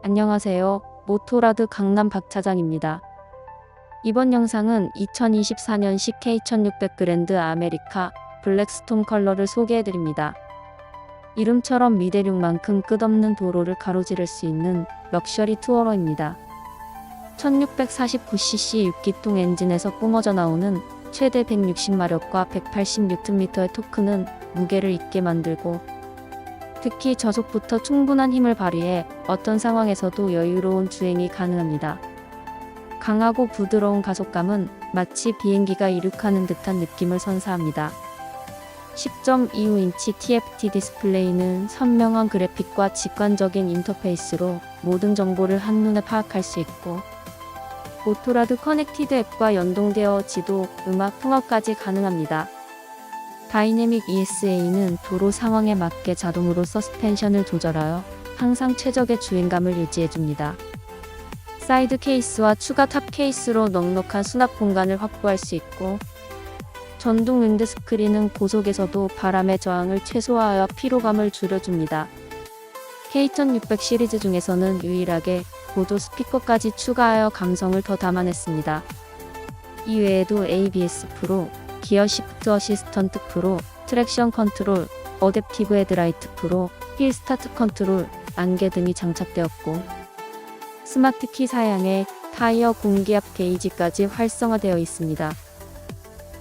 안녕하세요. 모토라드 강남 박 차장입니다. 이번 영상은 2024년식 K1600 그랜드 아메리카 블랙스톤 컬러를 소개해드립니다. 이름처럼 미대륙만큼 끝없는 도로를 가로지를 수 있는 럭셔리 투어러입니다. 1649cc 6기통 엔진에서 뿜어져 나오는 최대 160마력과 180Nm의 토크는 무게를 잊게 만들고 특히 저속부터 충분한 힘을 발휘해 어떤 상황에서도 여유로운 주행이 가능합니다. 강하고 부드러운 가속감은 마치 비행기가 이륙하는 듯한 느낌을 선사합니다. 10.25인치 TFT 디스플레이는 선명한 그래픽과 직관적인 인터페이스로 모든 정보를 한눈에 파악할 수 있고 모토라드 커넥티드 앱과 연동되어 지도, 음악 통화까지 가능합니다. 다이내믹 ESA는 도로 상황에 맞게 자동으로 서스펜션을 조절하여 항상 최적의 주행감을 유지해줍니다. 사이드 케이스와 추가 탑 케이스로 넉넉한 수납 공간을 확보할 수 있고 전동 윈드 스크린은 고속에서도 바람의 저항을 최소화하여 피로감을 줄여줍니다. K1600 시리즈 중에서는 유일하게 보조 스피커까지 추가하여 감성을 더 담아냈습니다. 이외에도 ABS 프로, 기어 시프트 어시스턴트 프로, 트랙션 컨트롤, 어댑티브 헤드라이트 프로, 힐 스타트 컨트롤, 안개 등이 장착되었고 스마트 키 사양에 타이어 공기압 게이지까지 활성화되어 있습니다.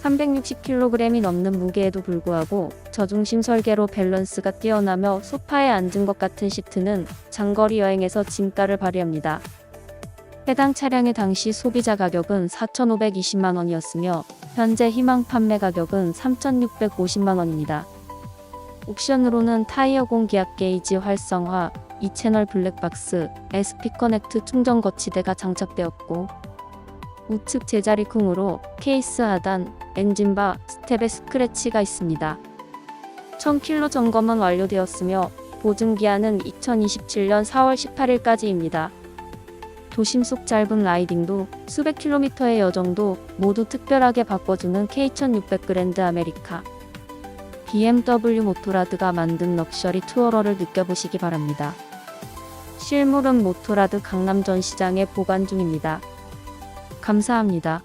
360kg이 넘는 무게에도 불구하고 저중심 설계로 밸런스가 뛰어나며 소파에 앉은 것 같은 시트는 장거리 여행에서 진가를 발휘합니다. 해당 차량의 당시 소비자 가격은 4,520만 원이었으며 현재 희망 판매 가격은 3,650만 원입니다. 옵션으로는 타이어 공기압 게이지 활성화, 2채널 블랙박스, SP 커넥트 충전 거치대가 장착되었고 우측 제자리 쿵으로 케이스 하단, 엔진바, 스텝에 스크래치가 있습니다. 1000km 점검은 완료되었으며 보증기한은 2027년 4월 18일까지입니다. 도심 속 짧은 라이딩도 수백 킬로미터의 여정도 모두 특별하게 바꿔주는 K1600 그랜드 아메리카. BMW 모토라드가 만든 럭셔리 투어러를 느껴보시기 바랍니다. 실물은 모토라드 강남 전시장에 보관 중입니다. 감사합니다.